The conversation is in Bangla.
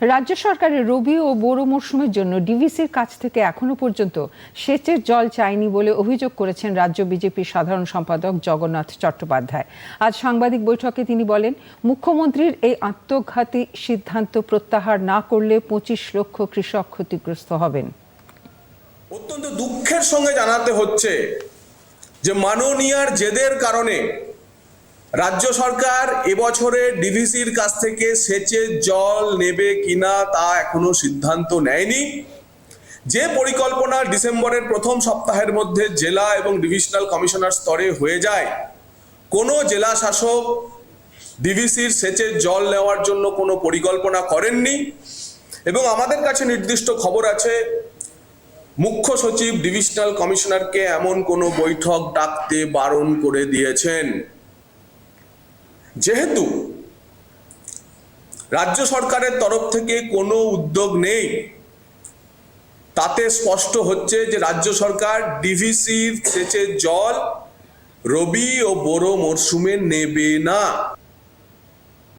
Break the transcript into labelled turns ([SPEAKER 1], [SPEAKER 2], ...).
[SPEAKER 1] রাজ্য সরকারের রবি ও বোরো মরশুমের জন্য ডিভিসির কাছ থেকে এখনও পর্যন্ত সেচের জল চায়নি বলে অভিযোগ করেছেন রাজ্য বিজেপির সাধারণ সম্পাদক জগন্নাথ চট্টোপাধ্যায়। আজ সাংবাদিক বৈঠকে তিনি বলেন, মুখ্যমন্ত্রীর এই আত্মঘাতী সিদ্ধান্ত প্রত্যাহার না করলে পঁচিশ লক্ষ কৃষক ক্ষতিগ্রস্ত হবেন।
[SPEAKER 2] অত্যন্ত দুঃখের সঙ্গে জানাতে হচ্ছে যে মাননীয়ার জেদের কারণে রাজ্য সরকার এবছরে ডিভিসির কাছ থেকে সেচের জল নেবে কিনা তা এখনও সিদ্ধান্ত নেয়নি। যে পরিকল্পনা ডিসেম্বরের প্রথম সপ্তাহের মধ্যে জেলা এবং ডিভিশনাল কমিশনার স্তরে হয়ে যায়, কোনো জেলা শাসক ডিভিসির সেচের জল নেওয়ার জন্য কোনো পরিকল্পনা করেননি এবং আমাদের কাছে নির্দিষ্ট খবর আছে, মুখ্য সচিব ডিভিশনাল কমিশনারকে এমন কোনো বৈঠক ডাকতে বারণ করে দিয়েছেন। যেহেতু রাজ্য সরকারের তরফ থেকে কোনো উদ্যোগ নেই, তাতে স্পষ্ট হচ্ছে যে রাজ্য সরকার ডিভিসির সেচের জল রবি ও বোরো মরশুমে নেবে না।